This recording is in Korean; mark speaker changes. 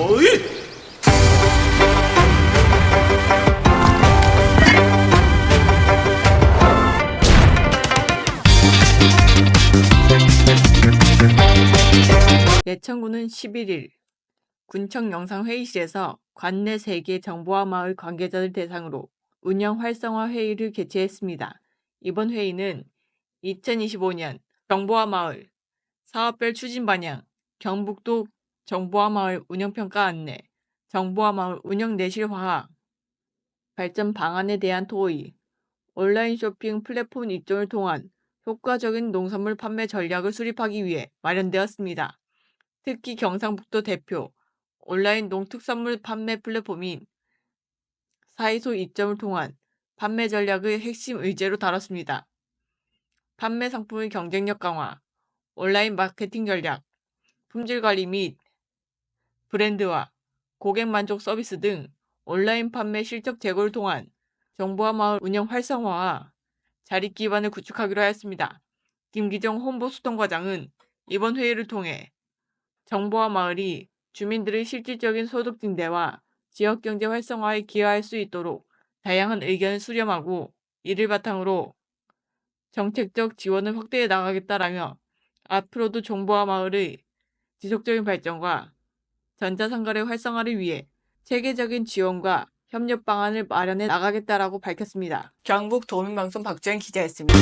Speaker 1: 어이!
Speaker 2: 예천군은 11일 군청 영상회의실에서 관내 3개 정보화 마을 관계자들 대상으로 운영 활성화 회의를 개최했습니다. 이번 회의는 2025년 정보화 마을 사업별 추진 반영, 경북도 정보화 마을 운영평가 안내, 정보화 마을 운영 내실 화학, 발전 방안에 대한 토의, 온라인 쇼핑 플랫폼 입점을 통한 효과적인 농산물 판매 전략을 수립하기 위해 마련되었습니다. 특히 경상북도 대표 온라인 농특산물 판매 플랫폼인 사이소 입점을 통한 판매 전략의 핵심 의제로 다뤘습니다. 판매 상품의 경쟁력 강화, 온라인 마케팅 전략, 품질 관리 및 브랜드화, 고객 만족 서비스 등 온라인 판매 실적 제고를 통한 정보화 마을 운영 활성화와 자립 기반을 구축하기로 하였습니다. 김기정 홍보수통과장은 이번 회의를 통해 정보화 마을이 주민들의 실질적인 소득 증대와 지역 경제 활성화에 기여할 수 있도록 다양한 의견을 수렴하고 이를 바탕으로 정책적 지원을 확대해 나가겠다라며 앞으로도 정보화 마을의 지속적인 발전과 전자상거래 활성화를 위해 체계적인 지원과 협력 방안을 마련해 나가겠다라고 밝혔습니다. 경북 도민방송 박주현 기자였습니다.